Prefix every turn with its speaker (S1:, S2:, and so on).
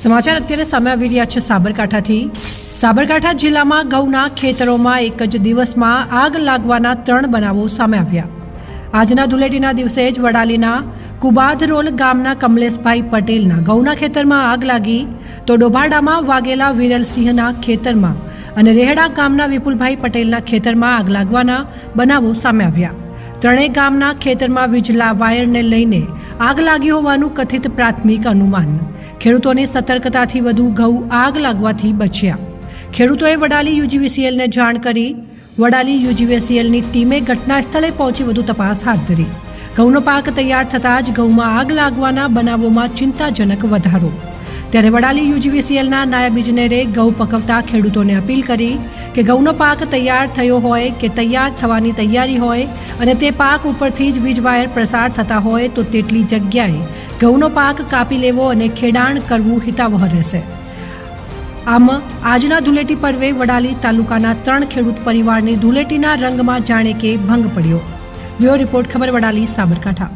S1: સમાચાર અત્યારે સામે આવી રહ્યા છે સાબરકાંઠાથી. સાબરકાંઠા જિલ્લામાં ઘઉંના ખેતરોમાં એક જ દિવસમાં આગ લાગવાના ત્રણ બનાવો સામે આવ્યા. આજના ધુલેટીના દિવસે જ વડાલીના કુબાધરોલ ગામના કમલેશભાઈ પટેલના ઘઉંના ખેતરમાં આગ લાગી તો ડોભાડામાં વાગેલા વિરલસિંહના ખેતરમાં અને રેહડા ગામના વિપુલભાઈ પટેલના ખેતરમાં આગ લાગવાના બનાવો સામે આવ્યા. ત્રણેય ગામના ખેતરમાં વીજળા વાયરને લઈને આગ લાગી હોવાનું કથિત પ્રાથમિક અનુમાન. ખેડૂતોની સતર્કતાથી વધુ ઘઉં આગ લાગવાથી બચ્યા. ખેડૂતોએ વડાલી યુજીવીસીએલને જાણ કરી. વડાલી યુજીવીસીએલની ટીમે ઘટના સ્થળે પહોંચી વધુ તપાસ હાથ ધરી. ઘઉંનો પાક તૈયાર થતાં જ ઘઉંમાં આગ લાગવાના બનાવોમાં ચિંતાજનક વધારો. ત્યારે વડાલી યુજીવીસીએલના નાયબ ઇજનેરે ઘઉં પકવતા ખેડૂતોને અપીલ કરી કે ઘઉંનો પાક તૈયાર થયો હોય કે તૈયાર થવાની તૈયારી હોય અને તે પાક ઉપરથી જ વીજવાયર પ્રસાર થતા હોય તો તેટલી જગ્યાએ ઘઉંનો પાક કાપી લેવો અને ખેડાણ કરવું હિતાવહ રહેશે. આમ, આજના ધૂળેટી પર્વે વડાલી તાલુકાના ત્રણ ખેડૂત પરિવારની ધૂળેટીના રંગમાં જાણે કે ભંગ પડ્યો. બ્યુરો રિપોર્ટ, ખબર વડાલી, સાબરકાંઠા.